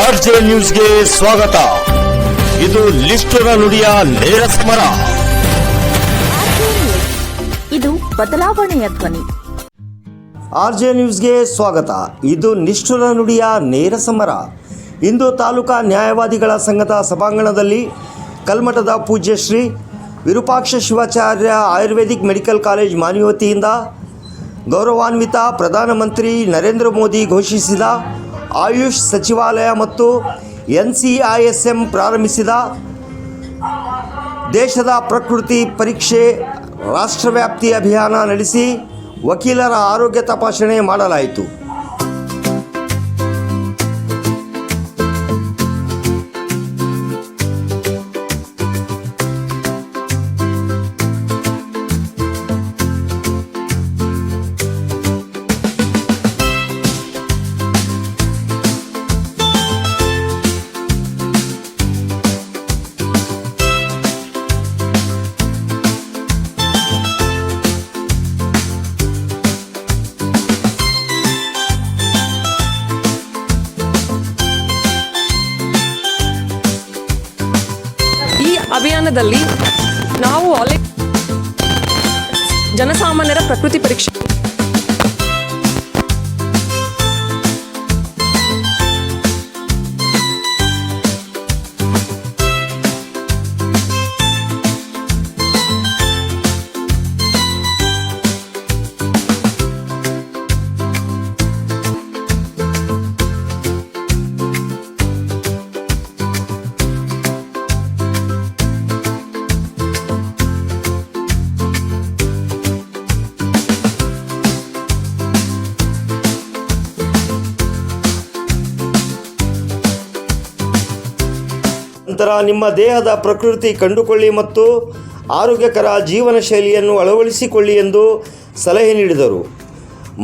R J ನ್ಯೂಸ್ಗೆ ಸ್ವಾಗತ. ಇದು ಲಿಸ್ಟರ ನುಡಿಯ ನೇರ ಸಮರ. ಇದು ಬದಲಾವಣೆಯ ಧ್ವನಿ. ಆರ್ಜೆ ನ್ಯೂಸ್ಗೆ ಸ್ವಾಗತ. ಇದು ನಿಷ್ಠುರ ನುಡಿಯ ನೇರ ಸಮರ. ಇಂದು ತಾಲೂಕಾ ನ್ಯಾಯವಾದಿಗಳ ಸಂಘದ ಸಭಾಂಗಣದಲ್ಲಿ ಕಲ್ಮಠದ ಪೂಜ್ಯ ಶ್ರೀ ವಿರೂಪಾಕ್ಷ ಶಿವಾಚಾರ್ಯ ಆಯುರ್ವೇದಿಕ್ ಮೆಡಿಕಲ್ ಕಾಲೇಜ್ ಮಾನ್ಯವತಿಯಿಂದ ಗೌರವಾನ್ವಿತ ಪ್ರಧಾನಮಂತ್ರಿ ನರೇಂದ್ರ ಮೋದಿ ಘೋಷಿಸಿದ ಆಯುಷ್ ಸಚಿವಾಲಯ ಮತ್ತು N C I S M ಪ್ರಾರಂಭಿಸಿದ ದೇಶದ ಪ್ರಕೃತಿ ಪರೀಕ್ಷೆ ರಾಷ್ಟ್ರವ್ಯಾಪ್ತಿ ಅಭಿಯಾನ ನಡೆಸಿ ವಕೀಲರ ಆರೋಗ್ಯ ತಪಾಸಣೆ ಮಾಡಲಾಯಿತು. ಜನಸಾಮಾನ್ಯರ ಪ್ರಕೃತಿ ಪರೀಕ್ಷೆ. ನಂತರ ನಿಮ್ಮ ದೇಹದ ಪ್ರಕೃತಿ ಕಂಡುಕೊಳ್ಳಿ ಮತ್ತು ಆರೋಗ್ಯಕರ ಜೀವನ ಶೈಲಿಯನ್ನು ಅಳವಡಿಸಿಕೊಳ್ಳಿ ಎಂದು ಸಲಹೆ ನೀಡಿದರು.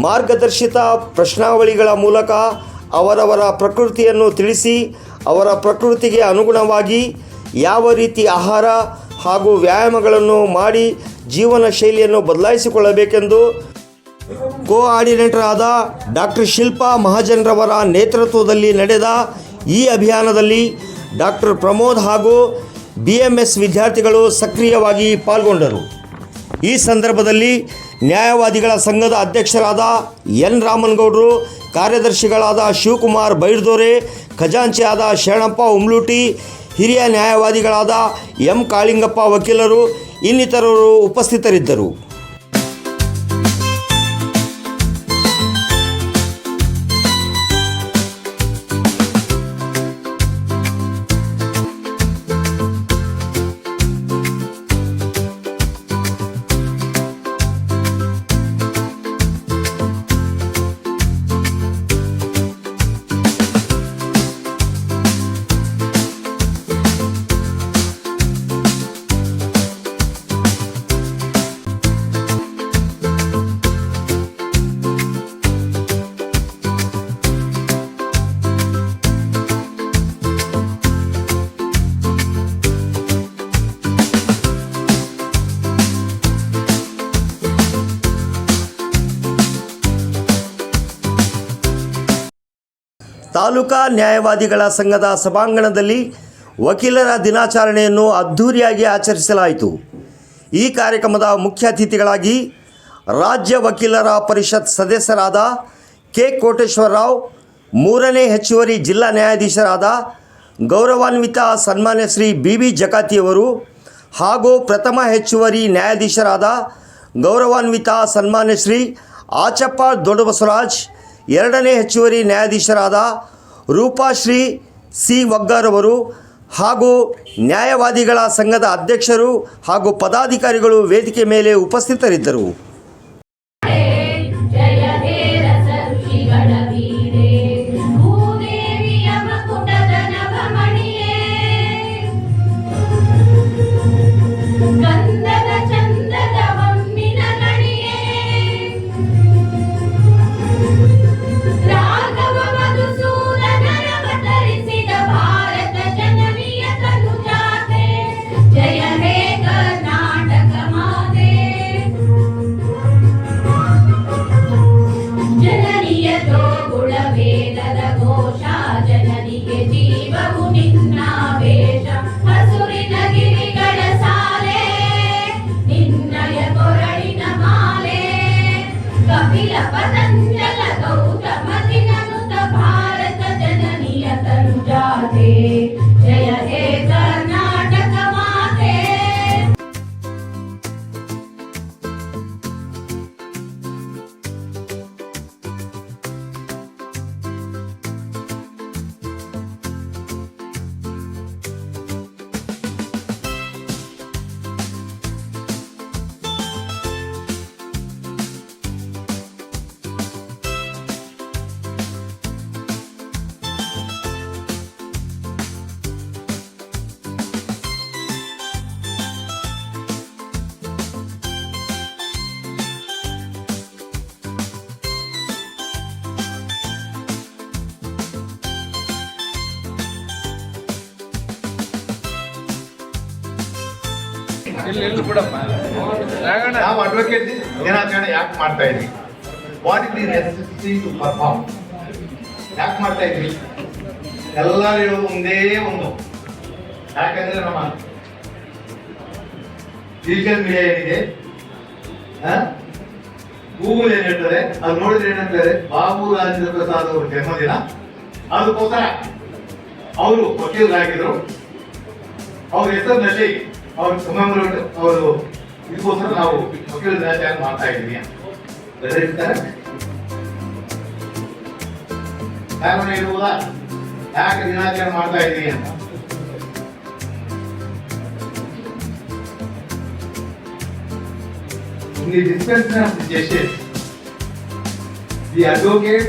ಮಾರ್ಗದರ್ಶಿತ ಪ್ರಶ್ನಾವಳಿಗಳ ಮೂಲಕ ಅವರವರ ಪ್ರಕೃತಿಯನ್ನು ತಿಳಿಸಿ, ಅವರ ಪ್ರಕೃತಿಗೆ ಅನುಗುಣವಾಗಿ ಯಾವ ರೀತಿ ಆಹಾರ ಹಾಗೂ ವ್ಯಾಯಾಮಗಳನ್ನು ಮಾಡಿ ಜೀವನ ಶೈಲಿಯನ್ನು ಬದಲಾಯಿಸಿಕೊಳ್ಳಬೇಕೆಂದು ಕೋಆರ್ಡಿನೇಟರ್ ಆದ ಡಾಕ್ಟರ್ ಶಿಲ್ಪಾ ಮಹಾಜನ್ರವರ ನೇತೃತ್ವದಲ್ಲಿ ನಡೆದ ಈ ಅಭಿಯಾನದಲ್ಲಿ ಡಾಕ್ಟರ್ ಪ್ರಮೋದ್ ಹಾಗೂ ಬಿ ಎಂ ಎಸ್ ವಿದ್ಯಾರ್ಥಿಗಳು ಸಕ್ರಿಯವಾಗಿ ಪಾಲ್ಗೊಂಡರು. ಈ ಸಂದರ್ಭದಲ್ಲಿ ನ್ಯಾಯವಾದಿಗಳ ಸಂಘದ ಅಧ್ಯಕ್ಷರಾದ ಎನ್ ರಾಮನಗೌಡರು, ಕಾರ್ಯದರ್ಶಿಗಳಾದ ಶಿವಕುಮಾರ್ ಬೈರ್ದೋರೆ, ಖಜಾಂಚಿಯಾದ ಶರಣಪ್ಪ ಉಮ್ಲೂಟಿ, ಹಿರಿಯ ನ್ಯಾಯವಾದಿಗಳಾದ ಎಂ ಕಾಳಿಂಗಪ್ಪ ವಕೀಲರು, ಇನ್ನಿತರರು ಉಪಸ್ಥಿತರಿದ್ದರು. ತಾಲೂಕಾ ನ್ಯಾಯವಾದಿಗಳ ಸಂಘದ ಸಭಾಂಗಣದಲ್ಲಿ ವಕೀಲರ ದಿನಾಚರಣೆಯನ್ನು ಅದ್ಧೂರಿಯಾಗಿ ಆಚರಿಸಲಾಯಿತು. ಈ ಕಾರ್ಯಕ್ರಮದ ಮುಖ್ಯ ಅತಿಥಿಗಳಾಗಿ ರಾಜ್ಯ ವಕೀಲರ ಪರಿಷತ್ ಸದಸ್ಯರಾದ ಕೆ ಕೋಟೇಶ್ವರರಾವ್, ಮೂರನೇ ಹೆಚ್ಚುವರಿ ಜಿಲ್ಲಾ ನ್ಯಾಯಾಧೀಶರಾದ ಗೌರವಾನ್ವಿತ ಸನ್ಮಾನ್ಯ ಶ್ರೀ ಬಿ ಬಿ ಜಕಾತಿಯವರು ಹಾಗೂ ಪ್ರಥಮ ಹೆಚ್ಚುವರಿ ನ್ಯಾಯಾಧೀಶರಾದ ಗೌರವಾನ್ವಿತ ಸನ್ಮಾನ್ಯ ಶ್ರೀ ಆಚಪ್ಪ ದೊಡ್ಡಬಸವರಾಜ್, ಎರಡನೇ ಹೆಚ್ಚುವರಿ ನ್ಯಾಯಾಧೀಶರಾದ ರೂಪಾಶ್ರೀ ಸಿ ವಗ್ಗಾರವರು ಹಾಗೂ ನ್ಯಾಯವಾದಿಗಳ ಸಂಘದ ಅಧ್ಯಕ್ಷರು ಹಾಗೂ ಪದಾಧಿಕಾರಿಗಳು ವೇದಿಕೆ ಮೇಲೆ ಉಪಸ್ಥಿತರಿದ್ದರು. ನಾವು ಅಡ್ವೊಕೇಟ್ ದಿನಾಚರಣೆ ಯಾಕೆ ಮಾಡ್ತಾ ಇದ್ವಿ? What is the necessity to perform ಯಾಕೆ ಮಾಡ್ತಾ ಇದ್ವಿ? ಎಲ್ಲರೂ ಹೇಳೋದು ಒಂದೇ ಒಂದು. ಯಾಕಂದ್ರೆ ನಮ್ಮ ಡಿಜಿಟಲ್ ಮೀಡಿಯಾ ಏನಿದೆ? ಗೂಗಲ್ ಏನ್ ಹೇಳ್ತಾರೆ? ಅದು ನೋಡಿದ್ರೆ ಏನಂತಾರೆ ಬಾಬು ರಾಜೇಂದ್ರ ಪ್ರಸಾದ್ ಅವರ ಜನ್ಮದಿನ. ಅದಕ್ಕೋಸ್ಕರ ಅವರು ವಕೀಲರಾಗಿದ್ರು. ಅವ್ರ ಹೆಸರಿನಲ್ಲಿ ಅವ್ರ ಕಮೆಮೊರೇಟ್ ಅವರು ಇದಕ್ಕೋಸ್ಕರ ನಾವು ವಕೀಲ ದಿನಾಚರಣೆ ಮಾಡ್ತಾ ಇದ್ದೀವಿ ಕಾರಣ ಇರುವುದಾ ಯಾಕೆ ದಿನಾಚರಣೆ ಮಾಡ್ತಾ ಇದ್ದೀವಿ ಅಂತ the dispensation of justice, the advocate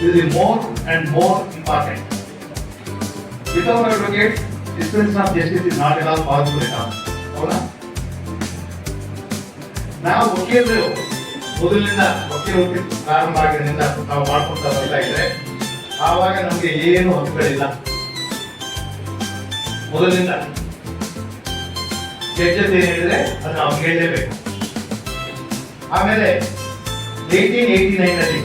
is the more and more important. Without advocate, dispensation of justice is not at all possible at all. ಹೌದಾ ನಾವು ವಕೀಲರು ಮೊದಲಿನಿಂದ ವಕೀಲ ವೃತ್ತಿ ಪ್ರಾರಂಭ ಆಗಿದ್ದರಿಂದ ನಾವು ಮಾಡ್ಕೊಳ್ತಾ ಬರ್ತಾ ಇದ್ರೆ, ಆವಾಗ ನಮಗೆ ಏನು ಹಕ್ಕುಗಳಿಲ್ಲ ಮೊದಲಿಂದ ಜಡ್ಜಸ್ ಏನು ಹೇಳಿದ್ರೆ ಅದು ನಾವು ಹೇಳಲೇಬೇಕು ಆಮೇಲೆ ಏಯ್ಟೀನ್ ಏಯ್ಟಿ ನೈನ್ ಅಲ್ಲಿ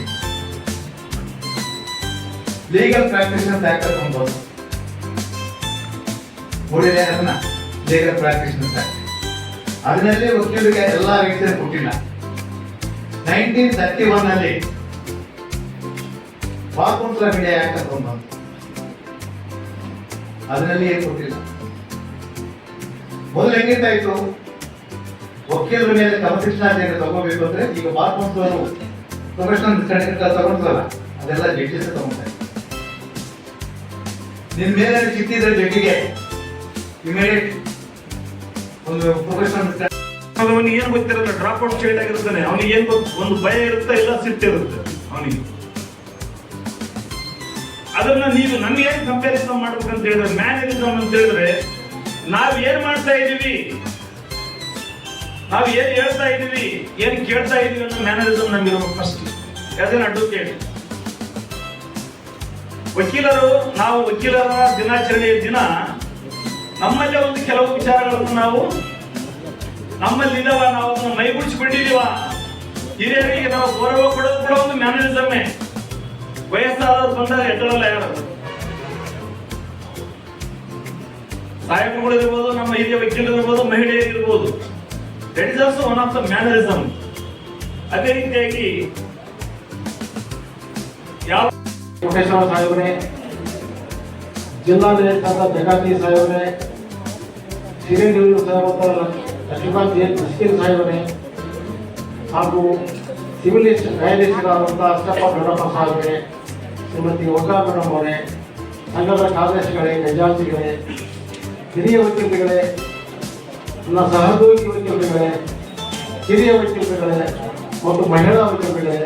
ಲೀಗಲ್ ಪ್ರಾಕ್ಟೀಸ್ ಅಂತ ಯಾಕೆ ಬಂತು. ನೋಡಿದ್ರೆ ಅದನ್ನ ಲೀಗಲ್ ಪ್ರಾಕ್ಟೀಸ್ ಅಂತ. ಅದರಲ್ಲಿ ವಕೀಲರಿಗೆ ಎಲ್ಲ ರೀತಿಯ ಕೊಟ್ಟಿಲ್ಲ. ನೈನ್ಟೀನ್ ತರ್ಟಿ ಒನ್ ಅಲ್ಲಿ ವಾಕೌನ್ಸಿಲ ಮೀಡಿಯಾ ಆಕ್ಟ್ ಅಂತ ಒಂದು. ಅದರಲ್ಲಿ ಕೊಟ್ಟಿಲ್ಲ. ಮೊದಲು ಹೆಂಗಿರ್ತಾಯಿತ್ತು ವಕೀಲರ ಮೇಲೆ ಕ್ರಮಶಿಕ್ಷಣಾಚರಣೆ ತಗೋಬೇಕು ಅಂದ್ರೆ ಈಗ ಕೌನ್ಸಿಲರು ಪ್ರೊಫೆಷನಲ್ ತಗೊಂಡ್ರಲ್ಲ, ಅದೆಲ್ಲ ಜಡ್ಜಸ್ ತಗೊಂತಾರೆ ನಿನ್ ಮೇಲೆ ಚಿತ್ತಿದ್ರೆ ಜಡ್ಜಿಗೆ ಇಮಿಡಿಯೇಟ್ ಒಂದು ಅವನಿಗೆ ಏನು ಗೊತ್ತಿರಲ್ಲ ಡ್ರಾಪ್ ಔಟ್ ಚೈಲ್ಡ್ ಆಗಿರ್ತಾನೆ. ಅವನಿಗೆ ಏನ್ ಒಂದು ಭಯ ಇರುತ್ತೆ, ಇಲ್ಲ ಸಿಟ್ಟಿರುತ್ತೆ ಅವನಿಗೆ. ಅದನ್ನ ನೀವು ನಮ್ಗೆ ಏನ್ ಕಂಪ್ಯಾರಿಸನ್ ಮಾಡ್ಬೇಕಂತ ಹೇಳಿದ್ರೆ ಮ್ಯಾನೇಜಮ್ ಅಂತ ಹೇಳಿದ್ರೆ, ನಾವ್ ಏನ್ ಮಾಡ್ತಾ ಇದೀವಿ? ನಾವು ಏನ್ ಹೇಳ್ತಾ ಇದೀವಿ? ಏನ್ ಕೇಳ್ತಾ ಇದೀವಿ ಅನ್ನೋ ಮ್ಯಾನೇಜಮ್ ನಮ್ಗಿರ್ಬೇಕು ಫಸ್ಟ್ ಆಸ್ ಅಡ್ವೊಕೇಟ್ ವಕೀಲರು, ನಾವು ವಕೀಲರ ದಿನಾಚರಣೆಯ ದಿನ ನಮ್ಮಲ್ಲೇ ಒಂದು ಕೆಲವು ವಿಚಾರಗಳನ್ನು ನಾವು ನಮ್ಮಲ್ಲಿ ಇದಾವ ನಾವು ಮೈಗೂಡಿಸಿಕೊಂಡಿದೀವ ಹಿರಿಯರಿಗೆ ನಾವು ಗೌರವ ಕೊಡೋದು ಕೂಡ ಒಂದು ಮ್ಯಾನರಿಸಮ್ಮೇ ವಯಸ್ಸಾದವ್ರು ಬಂದಾಗ ಎದ್ದಳಲ್ಲ ಯಾರು? ಸಾಹೇಬರುಗಳು ಇರ್ಬೋದು ನಮ್ಮ ಹಿರಿಯ ವಕೀಲರು ಇರ್ಬೋದು ಮಹಿಳೆಯರು ಇರ್ಬೋದು that is also one of the mannerism. ಅದೇ ರೀತಿಯಾಗಿ ಯಾವ ಕೋಟೇಶ್ವರ ಸಾಹೇಬ್ರೆ ಜಿಲ್ಲಾಡಳಿತದ ಜಗತಿ ಸಾಹೇಬ್ರೆ ಸಿರಿಯೂರು ಸಾಹೇಬರ ಲಕ್ಷ್ಮೀಕಾಂತ್ ಎನ್ ಮುಸ್ಕಿನ್ ಸಾಹೇಬ್ರೆ ಹಾಗೂ ಸಿವಿಲ್ ನ್ಯಾಯಾಧೀಶರಾದಂಥ ಅಷ್ಟಪ್ಪ ದೊಡ್ಡಪ್ಪ ಸಾಹೇಬ್ರೆ, ಶ್ರೀಮತಿ ಓಕಾ ಮೇಡಮ್ ಅವರೇ, ಸಂಘದ ಕಾರ್ಯದರ್ಶಿಗಳೇ ಖಜಾಂಚಿಗಳೇ ಹಿರಿಯ ವಕೀಲರುಗಳೇ, ನನ್ನ ಸಹೋದ್ಯೋಗಿ ವಕೀಲರುಗಳೇ, ಹಿರಿಯ ವಕೀಲರುಗಳೇ ಮತ್ತು ಮಹಿಳಾ ವಕೀಲರುಗಳೇ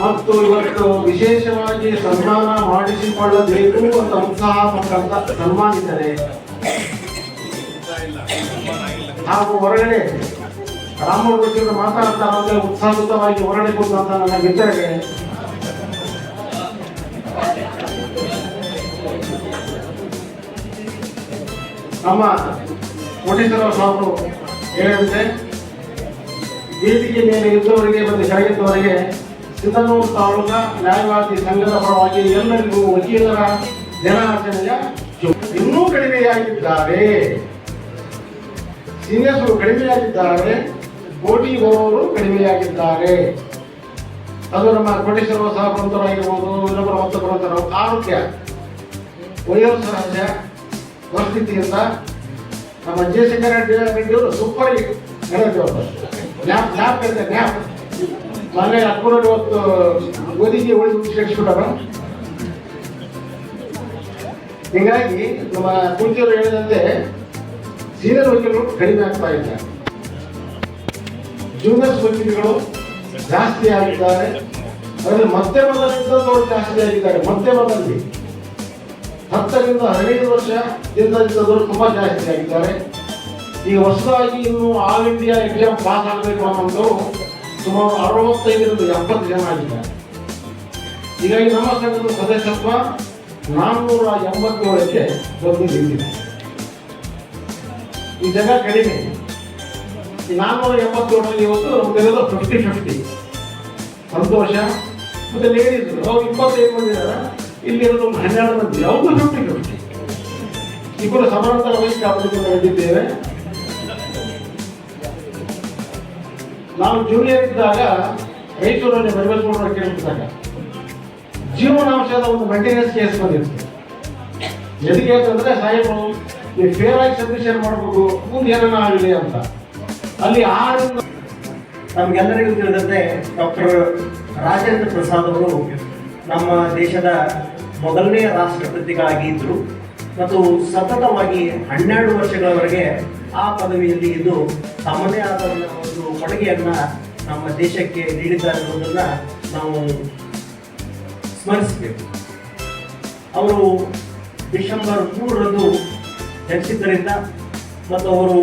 ಮತ್ತು ಇವತ್ತು ವಿಶೇಷವಾಗಿ ಸನ್ಮಾನ ಮಾಡಿಸಿಕೊಳ್ಳಬೇಕು ಅಂತ ಉತ್ಸಾಹ ಪಟ್ಟಂತ ಸನ್ಮಾನಿತರೆ ಹಾಗೂ ಹೊರಗಡೆ ರಾಮಗುರು ಮಾತಾಡ್ತಾ ಅಂದ್ರೆ ಉತ್ಸಾಹಿತವಾಗಿ ಹೊರಗಡೆ ಕೂತಂತ ನನ್ನ ಮಿತ್ರರಿಗೆ ನಮ್ಮ ಕೋಟೇಶ್ವರ ಸಾಹೇಬರು ಹೇಳಿದಂತೆ, ವೇದಿಕೆ ಮೇಲೆ ಇದ್ದವರಿಗೆ ಮತ್ತು ಕೆಳಗಿದ್ದವರಿಗೆ ಸಿಂಧನೂರು ತಾಲೂಕಾ ನ್ಯಾಯವಾದಿ ಸಂಘದ ಪರವಾಗಿ ಎಲ್ಲರಿಗೂ ವಕೀಲರ ದಿನಾಚರಣೆಯ ಇನ್ನೂ ಕಡಿಮೆಯಾಗಿದ್ದಾರೆ. ಸೀನಿಯರ್ಸ್ಗಳು ಕಡಿಮೆಯಾಗಿದ್ದಾರೆ. ಕೋಟಿ ಬರುವವರು ಕಡಿಮೆಯಾಗಿದ್ದಾರೆ. ಅದು ನಮ್ಮ ಕೋಟೇಶ್ವರ ಸಹಪ್ರವಂತರಾಗಿರ್ಬೋದು ಇನ್ನೊಬ್ಬರ ಮತ್ತೊಬ್ಬರಂತರ ಆರೋಗ್ಯ ವಯೋಸಹಜ ಪರಿಸ್ಥಿತಿಯಿಂದ ನಮ್ಮ ಜಯಶಂಕರ ರೆಡ್ಡಿ ಅವರು ಸೂಪರ್ ಹೇಳಿದ್ರು ನ್ಯಾಪ್ ನ್ಯಾಪ್ ಇದೆ ಹತ್ಕೊಂಡು ಇವತ್ತು ಗೋಧಿಗೆ ಉಳಿದು ವಿಶ್ಲೇಷಿಸ್ಬಿಟ್ಟಾರ ಹೀಗಾಗಿ ನಮ್ಮ ಕುಂಚರು ಹೇಳಿದಂತೆ ಸೀನಿಯರ್ ವಕೀಲರು ಕಡಿಮೆ ಆಗ್ತಾ ಇದ್ದಾರೆ ಜೂನಿಯರ್ಸ್ ವಕೀಲರುಗಳು ಜಾಸ್ತಿ ಆಗಿದ್ದಾರೆ. ಅದರಲ್ಲಿ ಮತ್ತೆ ಮೊದಲಿದ್ದವರು ಜಾಸ್ತಿ ಆಗಿದ್ದಾರೆ, ಮತ್ತೆ ಮೊದಲಲ್ಲಿ ಹತ್ತರಿಂದ ಹದಿನೈದು ವರ್ಷದಿಂದ ಇದ್ದವರು ತುಂಬಾ ಜಾಸ್ತಿ ಆಗಿದ್ದಾರೆ. ಈಗ ಹೊಸದಾಗಿ ಇನ್ನು ಆಲ್ ಇಂಡಿಯಾ ಎಕ್ಸಾಮ್ ಪಾಸ್ ಆಗಬೇಕು ಅನ್ನೋದು ಸುಮಾರು ಅರವತ್ತೈದರಿಂದ ಎಪ್ಪತ್ತು ಜನ ಆಗಿದ್ದಾರೆ. ಹೀಗಾಗಿ ನಮ್ಮ ಸಂಘದ ಸದಸ್ಯತ್ವ ನಾನ್ನೂರ ಎಂಬತ್ತೇಳಕ್ಕೆ ಬಂದು ನಿಂತಿದೆ. ಈ ಜನ ಕಡಿಮೆ. ಈ ನಾನ್ನೂರ ಎಂಬತ್ತೇಳರಲ್ಲಿ ಇವತ್ತು ನಮ್ಗೆಲ್ಲ ಫಿಫ್ಟಿ ಫಿಫ್ಟಿ ಸಂತೋಷ ಮತ್ತೆ ಲೇಡೀಸ್ ಅವ್ರು ಇಪ್ಪತ್ತೈದು ಮಂದಿ ಇದ್ದಾರೆ ಇಲ್ಲಿರೋದು ಹನ್ನೆರಡು ಮಂದಿ ಅವ್ರಿಗೂ ಫಿಫ್ಟಿ ಫಿಫ್ಟಿ ಇಬ್ಬರು ಸಮಾನಾಂತರ ವಯಸ್ಸು ಕಾಪಾಡಿಕೊಂಡು ನಡೆದಿದ್ದೇವೆ ನಾವು ಜೂನಿಯರ್ ಇದ್ದಾಗ ರೈತರಲ್ಲಿ ಬರಬೇಕು ಕೇಳಿದಾಗ ಜೀವನಾಂಶದ ಒಂದು ಮೇಂಟೆನೆನ್ಸ್ ಕೇಸ್ ಬಂದಿತ್ತು ಎದಕ್ಕೆ ಅಂತಂದ್ರೆ ಸಾಹೇಬರು ನೀವು ಫೇರ್ ಆಗಿ ಸಬ್ಮಿಷನ್ ಮಾಡಬೇಕು, ಮುಂದೆ ಏನನ್ನ ಆಗಲಿ ಅಂತ. ಅಲ್ಲಿ ಆರು ನಮಗೆಲ್ಲರಿಗೂ ತಿಳಿದಂತೆ ಡಾಕ್ಟರ್ ರಾಜೇಂದ್ರ ಪ್ರಸಾದ್ ಅವರು ನಮ್ಮ ದೇಶದ ಮೊದಲನೇ ರಾಷ್ಟ್ರಪತಿಗಳಾಗಿದ್ದರು ಮತ್ತು ಸತತವಾಗಿ ಹನ್ನೆರಡು ವರ್ಷಗಳವರೆಗೆ ಆ ಪದವಿಯಲ್ಲಿ ಇದ್ದು ತಮ್ಮದೇ ಆದ ಒಂದು ಕೊಡುಗೆಯನ್ನ ನಮ್ಮ ದೇಶಕ್ಕೆ ನೀಡಿದ್ದಾರೆ ಅನ್ನೋದನ್ನ ನಾವು ಸ್ಮರಿಸಬೇಕು. ಅವರು ಡಿಸೆಂಬರ್ ಮೂರರಂದು ಜನಿಸಿದ್ದರಿಂದ ಮತ್ತು ಅವರು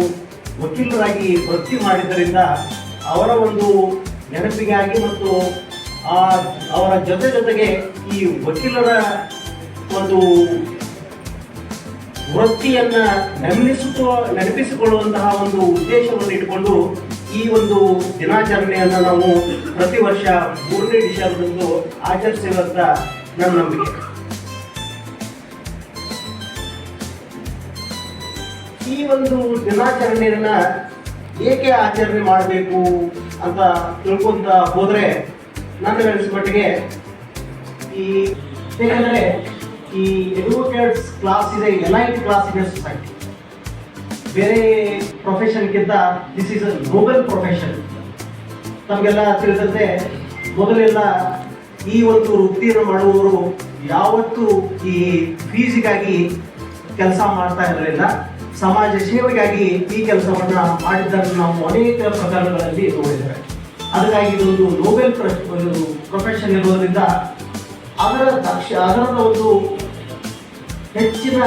ವಕೀಲರಾಗಿ ವೃತ್ತಿ ಮಾಡಿದ್ದರಿಂದ ಅವರ ಒಂದು ನೆನಪಿಗಾಗಿ ಮತ್ತು ಆ ಅವರ ಜೊತೆ ಜೊತೆಗೆ ಈ ವಕೀಲರ ಒಂದು ವೃತ್ತಿಯನ್ನ ನೆನಪಿಸುವ ನೆನಪಿಸಿಕೊಳ್ಳುವಂತಹ ಒಂದು ಉದ್ದೇಶವನ್ನು ಇಟ್ಟುಕೊಂಡು ಈ ಒಂದು ದಿನಾಚರಣೆಯನ್ನು ನಾವು ಪ್ರತಿ ವರ್ಷ ಮೂರನೇ ಡಿಸೆಂಬರ್ದಂದು ಆಚರಿಸಿರುವಂತ ನನ್ನ ನಂಬಿಕೆ. ಈ ಒಂದು ದಿನಾಚರಣೆಯನ್ನ ಏಕೆ ಆಚರಣೆ ಮಾಡಬೇಕು ಅಂತ ತಿಳ್ಕೊಂತ ಹೋದ್ರೆ ನನ್ನ ಅನಿಸ್ಮಟ್ಟಿಗೆ ಈ ಏನಂದ್ರೆ ಈ ಎಡ್ವೊಕೇಟ್ಸ್ ಕ್ಲಾಸ್ ಇದೆ ಎಲೈಟ್ ಕ್ಲಾಸ್ ಇದೆ ಸೊಸೈಟಿ ಬೇರೆ ಪ್ರೊಫೆಷನ್ಗಿಂತ this is a global profession ನಮಗೆಲ್ಲ ತಿಳಿದಂತೆ ಮೊದಲೆಲ್ಲ ಈ ಒಂದು ವೃತ್ತಿಯನ್ನು ಮಾಡುವವರು ಯಾವತ್ತೂ ಈ ಫೀಸಿಗಾಗಿ ಕೆಲಸ ಮಾಡ್ತಾ ಇರಲಿಲ್ಲ. ಸಮಾಜ ಸೇವೆಗಾಗಿ ಈ ಕೆಲಸವನ್ನ ಮಾಡಿದ್ದನ್ನು ನಾವು ಅನೇಕ ಪ್ರಕರಣಗಳಲ್ಲಿ ನೋಡಿದ್ದೇವೆ. ಅದಕ್ಕಾಗಿ ಇದೊಂದು ನೋಬೆಲ್ ಪ್ರೊಫೆಷನ್ ಇರೋದ್ರಿಂದ ಅದರ ದಕ್ಷ ಅದರ ಒಂದು ಹೆಚ್ಚಿನ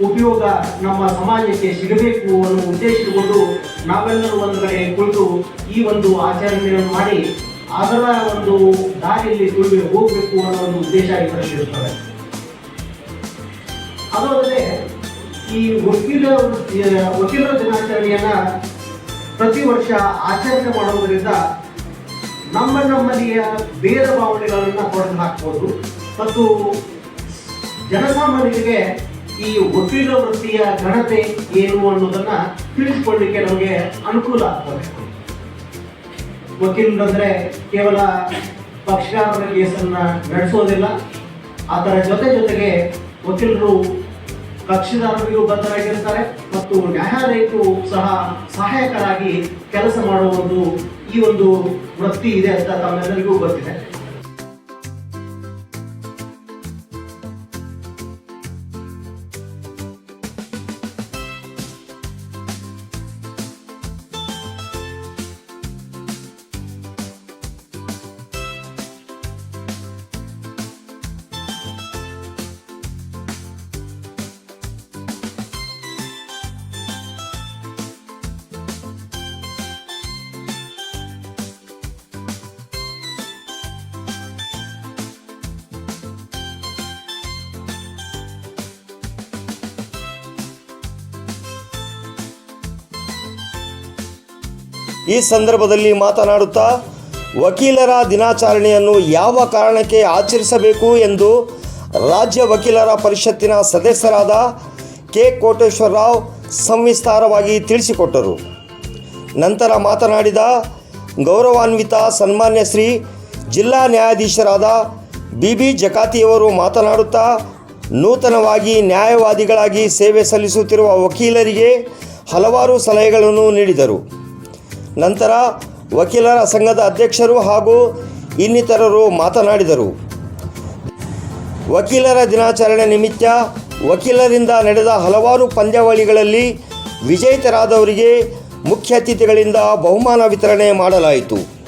ಉಪಯೋಗ ನಮ್ಮ ಸಮಾಜಕ್ಕೆ ಸಿಗಬೇಕು ಅನ್ನೋ ಉದ್ದೇಶ ಇಟ್ಟುಕೊಂಡು ನಾವೆಲ್ಲರೂ ಒಂದು ಕಡೆ ಕುಳಿತು ಈ ಒಂದು ಆಚರಣೆಯನ್ನು ಮಾಡಿ ಅದರ ಒಂದು ದಾರಿಯಲ್ಲಿ ತುಳಿದು ಹೋಗಬೇಕು ಅನ್ನೋ ಒಂದು ಉದ್ದೇಶ ಇದರಲ್ಲಿರುತ್ತದೆ ಅದಲ್ಲದೆ ಈ ವಕೀಲ ವಕೀಲರ ದಿನಾಚರಣೆಯನ್ನ ಪ್ರತಿ ವರ್ಷ ಆಚರಣೆ ಮಾಡುವುದರಿಂದ ನಮ್ಮ ನಮ್ಮಲ್ಲಿಯ ಭೇದ ಭಾವನೆಗಳನ್ನು ಹೊಡೆದು ಹಾಕ್ಬೋದು ಮತ್ತು ಜನಸಾಮಾನ್ಯರಿಗೆ ಈ ವಕೀಲ ವೃತ್ತಿಯ ಘನತೆ ಏನು ಅನ್ನೋದನ್ನ ತಿಳಿಸ್ಕೊಳ್ಳಿಕ್ಕೆ ನಮಗೆ ಅನುಕೂಲ ಆಗ್ತದೆ. ವಕೀಲರಂದ್ರೆ ಕೇವಲ ಪಕ್ಷ ಕೇಸನ್ನ ನಡೆಸೋದಿಲ್ಲ. ಅದರ ಜೊತೆ ಜೊತೆಗೆ ವಕೀಲರು ಕಕ್ಷಿದಾರರಿಗೂ ಬದ್ಧರಾಗಿರ್ತಾರೆ ಮತ್ತು ನ್ಯಾಯಾಲಯಕ್ಕೂ ಸಹ ಸಹಾಯಕರಾಗಿ ಕೆಲಸ ಮಾಡುವ ಒಂದು ಈ ಒಂದು ವೃತ್ತಿ ಇದೆ ಅಂತ ತಮ್ಮೆಲ್ಲರಿಗೂ ಗೊತ್ತಿದೆ. ಈ ಸಂದರ್ಭದಲ್ಲಿ ಮಾತನಾಡುತ್ತಾ, ವಕೀಲರ ದಿನಾಚರಣೆಯನ್ನು ಯಾವ ಕಾರಣಕ್ಕೆ ಆಚರಿಸಬೇಕು ಎಂದು ರಾಜ್ಯ ವಕೀಲರ ಪರಿಷತ್ತಿನ ಸದಸ್ಯರಾದ ಕೆ. ಕೋಟೇಶ್ವರರಾವ್ ಸಂವಿಸ್ತಾರವಾಗಿ ತಿಳಿಸಿಕೊಟ್ಟರು. ನಂತರ ಮಾತನಾಡಿದ ಗೌರವಾನ್ವಿತ ಸನ್ಮಾನ್ಯ ಶ್ರೀ ಜಿಲ್ಲಾ ನ್ಯಾಯಾಧೀಶರಾದ ಬಿ. ಬಿ. ಜಕಾತಿಯವರು ಮಾತನಾಡುತ್ತಾ, ನೂತನವಾಗಿ ನ್ಯಾಯವಾದಿಗಳಾಗಿ ಸೇವೆ ಸಲ್ಲಿಸುತ್ತಿರುವ ವಕೀಲರಿಗೆ ಹಲವಾರು ಸಲಹೆಗಳನ್ನು ನೀಡಿದರು. ನಂತರ ವಕೀಲರ ಸಂಘದ ಅಧ್ಯಕ್ಷರು ಹಾಗೂ ಇನ್ನಿತರರು ಮಾತನಾಡಿದರು. ವಕೀಲರ ದಿನಾಚರಣೆ ನಿಮಿತ್ತ ವಕೀಲರಿಂದ ನಡೆದ ಹಲವಾರು ಪಂದ್ಯಾವಳಿಗಳಲ್ಲಿ ವಿಜೇತರಾದವರಿಗೆ ಮುಖ್ಯ ಅತಿಥಿಗಳಿಂದ ಬಹುಮಾನ ವಿತರಣೆ ಮಾಡಲಾಯಿತು.